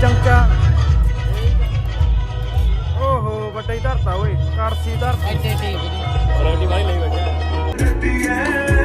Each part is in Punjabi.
ਚੰਕਾ ਓਹੋ ਵੱਡਾ ਹੀ ਧਰਤਾ ਓਏ। ਕਰਸੀ ਧਰਤੀ ਐਡੇ ਠੀਕ ਰੋਟੀ ਵਾਲੀ ਲਈ ਬੈਠੇ।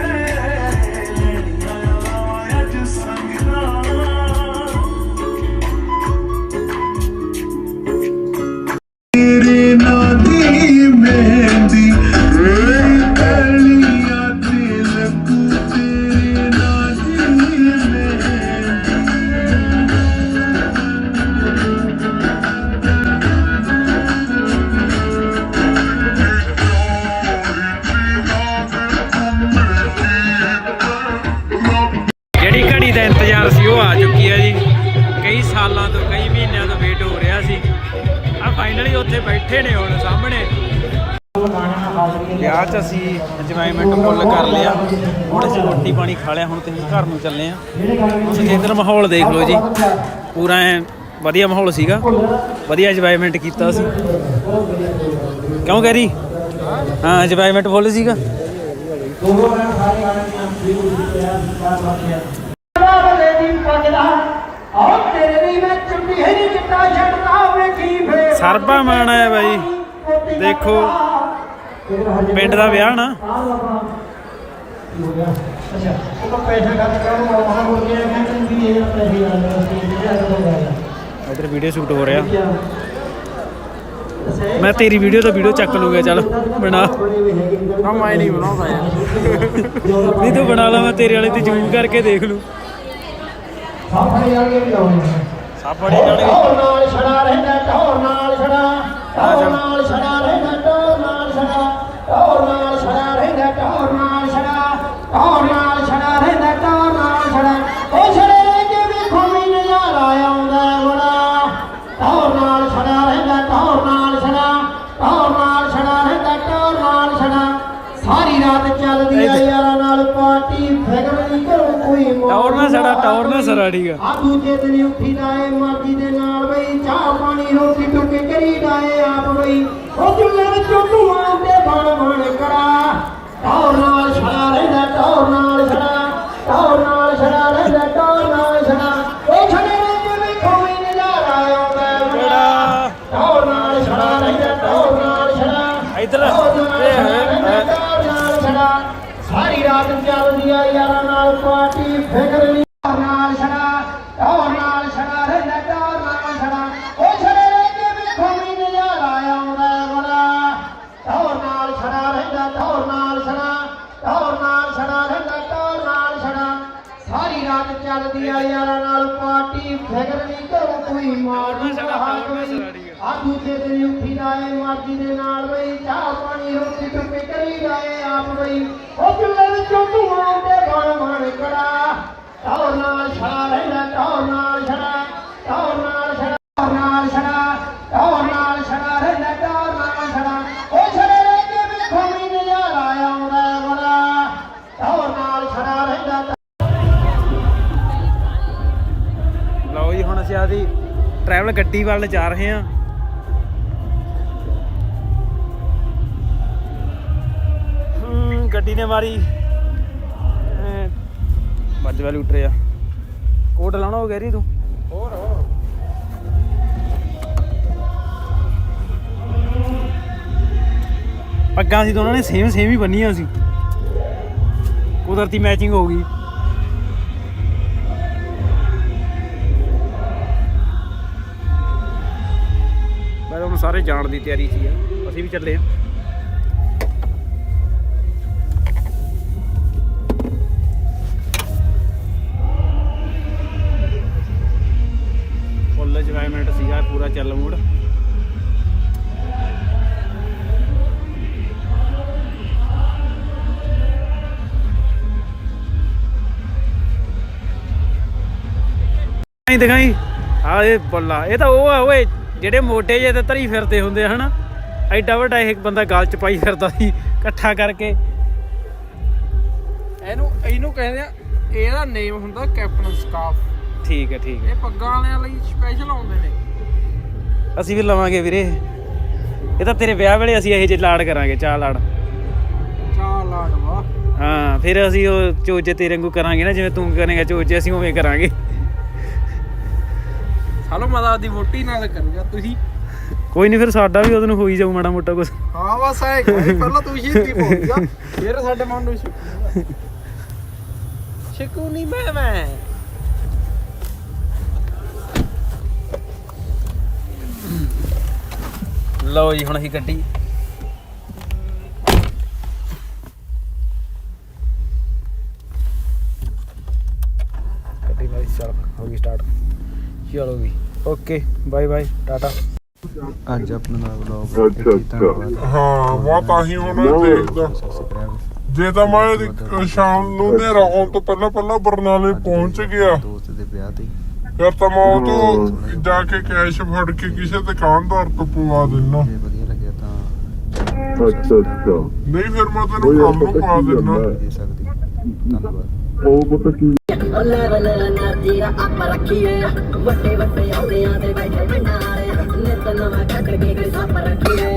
ਫਾਈਨਲੀ ਬੈਠੇ ਨੇ ਹੁਣ ਸਾਹਮਣੇ। ਵਿਆਹ 'ਚ ਅਸੀਂ ਇੰਜੋਇਮੈਂਟ ਫੁੱਲ ਕਰ ਲਿਆ। ਹੁਣ ਅਸੀਂ ਰੋਟੀ ਪਾਣੀ ਖਾ ਲਿਆ, ਹੁਣ ਤੇ ਘਰ ਨੂੰ ਚੱਲੇ ਆ ਤੁਸੀਂ ਇੱਧਰ ਮਾਹੌਲ ਦੇਖ ਲਓ ਜੀ। ਪੂਰਾ ਐ ਵਧੀਆ ਮਾਹੌਲ ਸੀਗਾ। ਵਧੀਆ ਇੰਜੋਇਮੈਂਟ ਕੀਤਾ ਸੀ ਕਿਉਂ ਕਰੀ? ਹਾਂ ਇੰਜੋਇਮੈਂਟ ਫੁੱਲ ਸੀਗਾ। ਬਾਬਲੇ ਦੀ ਪਗਦਾ ਆਹ ਤੇਰੇ ਲਈ ਮੈਂ ਚੁੰਨੀ ਹੈ ਨੀ ਚਿੱਟਾ ਛੱਡਦਾ ਵੇਖੀ ਫੇਰ ਸਰਬਾ ਮਾਣ ਆਇਆ ਬਾਈ। ਦੇਖੋ ਪਿੰਡ ਦਾ ਵਿਆਹ ਨਾ। ਹੋ ਇਧਰ ਵੀਡੀਓ ਸ਼ੂਟ ਹੋ ਰਿਹਾ। ਮੈਂ ਤੇਰੀ ਵੀਡੀਓ ਤੋਂ ਵੀਡੀਓ ਚੱਕ ਲੂਗਾ ਚੱਲ ਬਣਾ। ਨਾ ਮੈਂ ਨਹੀਂ ਬਣਾਉਂਦਾ ਯਾਰ। ਨਹੀਂ ਤੂੰ ਬਣਾ ਲਾ ਮੈਂ ਤੇਰੇ ਵਾਲੇ ਤੇ ਜ਼ੂਮ ਕਰਕੇ ਦੇਖ ਲੂ। ਸਾਫੜੇ ਵਾਲੇ ਵੀ ਬੜੇ ਜਾਣਗੇ। ਨਾਲ ਛੜਾ ਰਹਿੰਦਾ। ਛੜਾ ਟੌਰ ਨਾ ਸੜਾ ਟੌਰ ਨਾ ਸੜਾ ਠੀਕ ਆ। ਆ ਦੂਜੇ ਦਿਨ ਉੱਠੀ ਦਾਏ ਮਰਜ਼ੀ ਦੇ ਨਾਲ ਬਈ, ਚਾਹ ਪਾਣੀ, ਰੋਟੀ ਟੁੱਕੇ ਕਰੀ ਦਾਏ ਆਪ ਬਈ। ਉਹ ਚੁੱਲ੍ਹੇ ਵਿੱਚੋਂ ਧੂਆਂ ਤੇ ਬਣ ਬਣ ਕਰਾ। ਟੌਰ ਨਾਲ ਛੜਾ ਰਹਿੰਦਾ, ਟੌਰ ਨਾਲ ਛੜਾ ਸਾਰੀ ਰਾਤ ਚੱਲਦੀ ਆ ਯਾਰਾਂ ਨਾਲ ਪਾਰਟੀ ਫਿਕਰ ਨਹੀਂ। ਨਾਲ ਛੜਾ ਟੌਰ ਨਾਲ ਛੜਾ ਰਹਿੰਦਾ ਟੌਰ ਨਾਲ ਛੜਾ। ਉਹ ਛੜੇ ਕੇ ਵੇਖੋ ਵੀ ਨਜ਼ਾਰਾ ਆਉਂਦਾ ਬੜਾ। ਟੌਰ ਨਾਲ ਛੜਾ ਰਹਿੰਦਾ ਟੌਰ ਨਾਲ ਛੜਾ। ਟੌਰ ਨਾਲ ਛੜਾ ਰਹਿੰਦਾ ਟੌਰ ਨਾਲ ਛੜਾ। ਸਾਰੀ ਰਾਤ ਚੱਲਦੀ ਆ ਯਾਰਾਂ ਨਾਲ ਪਾਰਟੀ ਫਿਕਰ ਨਹੀਂ ਕਰੋ ਕੋਈ ਮਾਰ। ਟੌਰ ਨਾਲ ਛੜਾ, ਟੌਰ ਨਾਲ ਛੜਾ ਠੀਕ ਆ। ਆ ਦੂਜੇ ਦਿਨ ਉੱਠੀ ਦਾਏ ਮਰਜ਼ੀ ਦੇ ਨਾਲ ਬਈ ਚਾਹ ਪਾਣੀ ਟਰੈਵਲ ਗੱਡੀ ਵੱਲ ਜਾ ਰਹੇ ਹਾਂ। ਗੱਡੀ ਨੇ ਮਾਰੀ। ਵੱਜ ਵਾਲੀ ਉੱਟ ਰਿਹਾ। ਕੋਟ ਲਾਉਣਾ ਹੋ ਗੈਰੀ ਤੂੰ? ਹੋਰ ਪੱਗਾਂ ਸੀ ਦੋਨਾਂ ਨੇ ਸੇਮ ਸੇਮ ਹੀ ਬੰਨੀਆਂ ਸੀ। ਕੁਦਰਤੀ ਮੈਚਿੰਗ ਹੋ ਗਈ। ਸਾਰੇ ਜਾਣ ਦੀ ਤਿਆਰੀ ਸੀ ਅਸੀਂ ਵੀ ਚੱਲੇ ਆ। ਫੁੱਲ ਇੰਜੋਇਮੈਂਟ ਸੀਗਾ, ਪੂਰਾ ਚੱਲ ਮੂਡ। ਦਿਖਾਈ ਆ ਇਹ ਬੱਲਾ। ਇਹ ਤਾਂ ਉਹ ਆ, ਓਏ। ਜਿਹੜੇ ਮੋਟੇ ਜਿਹੇ ਤੇ ਧਰੀ ਫਿਰਦੇ ਹੁੰਦੇ ਹਨਾ? ਐਡਾ ਵੱਡਾ ਇੱਕ ਬੰਦਾ ਗਲ ਚ ਪਾਈ ਫਿਰਦਾ ਸੀ ਇਕੱਠਾ ਕਰਕੇ। ਇਹਨੂੰ ਇਹਨੂੰ ਕਹਿੰਦੇ ਆ ਇਹਦਾ ਨੇਮ ਹੁੰਦਾ ਕੈਪਟਨ ਸਕਾਫ ਠੀਕ ਹੈ ਠੀਕ ਹੈ। ਇਹ ਪੱਗਾਂ ਵਾਲਿਆਂ ਲਈ ਸਪੈਸ਼ਲ ਆਉਂਦੇ ਨੇ। ਅਸੀਂ ਵੀ ਲਵਾਂਗੇ ਵੀਰੇ। ਇਹ ਤਾਂ ਤੇਰੇ ਵਿਆਹ ਵੇਲੇ ਅਸੀਂ ਇਹੋ ਜਿਹੇ ਲਾੜ ਕਰਾਂਗੇ ਚਾਹ ਲਾੜ ਹਾਂ ਫਿਰ ਅਸੀਂ ਉਹ ਚੋਜੇ ਤੇਰੇ ਵਾਂਗੂ ਕਰਾਂਗੇ ਨਾ ਜਿਵੇਂ ਤੂੰ ਕਰੇਗਾ ਚੋਜੇ ਅਸੀਂ ਉਵੇਂ ਕਰਾਂਗੇ। ਸਾਲੋ ਮਦਾ ਦੀ ਵੋਟੀ ਨਾਲ ਕਰੂਗਾ ਤੁਸੀਂ। ਕੋਈ ਨਹੀਂ ਫਿਰ ਸਾਡਾ ਵੀ ਉਹਦੋਂ ਹੋ ਹੀ ਜਾਊ ਮਾੜਾ ਮੋਟਾ ਕੁਝ ਹਾਂ ਬਸ ਐ ਪਹਿਲਾਂ ਤੂੰ ਸ਼ਹੀਦੀ ਪਹੁੰਚ ਜਾ ਫਿਰ ਸਾਡੇ ਮਨ ਨੂੰ ਸ਼ਿਕੂ ਨਹੀਂ ਮੈਂ ਮੈਂ। ਲਓ ਜੀ ਹੁਣ ਅਸੀਂ ਗੱਡੀ। ਗੱਡੀ ਮੇਰੀ ਚੱਲ ਹੋ ਗਈ ਸਟਾਰਟ ਚਲੋ ਵੀ ਓਕੇ ਬਾਏ ਬਾਏ ਟਾਟਾ ਅੱਜ ਆਪਣਾ ਨਵਾਂ ਵਲੌਗ ਅੱਛਾ, ਅੱਛਾ। ਹਾਂ ਮੈਂ ਤਾਂ ਹੀ ਹੁਣ ਦੇਖਦਾ ਜੇ ਤਾਂ ਮੈਂ ਇਹਦੀ ਸ਼ਾਮ ਨੂੰ ਹਨੇਰਾ ਹੋਣ ਤੋਂ ਪਹਿਲਾਂ ਪਹਿਲਾਂ ਬਰਨਾਲੇ ਪਹੁੰਚ ਗਿਆ। ਦੋਸਤ ਦੇ ਵਿਆਹ ਤੇ। ਫਿਰ ਤਾਂ ਮੈਂ ਉਹ ਤੋਂ ਜਾ ਕੇ ਕੈਸ਼ ਫੜ ਕੇ ਕਿਸੇ ਦੁਕਾਨਦਾਰ ਤੋਂ ਪਵਾ ਦਿੰਨਾ। ਜੇ ਵਧੀਆ ਲੱਗਿਆ ਤਾਂ ਅੱਛਾ ਅੱਛਾ। ਨਹੀਂ ਫਿਰ ਮੈਂ ਤੈਨੂੰ ਕੱਲ ਨੂੰ ਪਾ ਦਿੰਨਾ। ਦੇ ਸਕਦੀ। ਧੰਨਵਾਦ। ਉਹ ਪਤਾ ਕੀ ਜੀਰਾ ਆਪਾਂ ਰੱਖੀਏ। ਵੱਡੇ ਵੱਡੇ ਆਉਂਦਿਆਂ ਦੇ ਬੈਠੇ ਭੰਡਾਰੇ ਨਿਤ ਨਵਾਂ ਕੱਢ ਕੇ ਸੱਪ ਰੱਖੀਏ।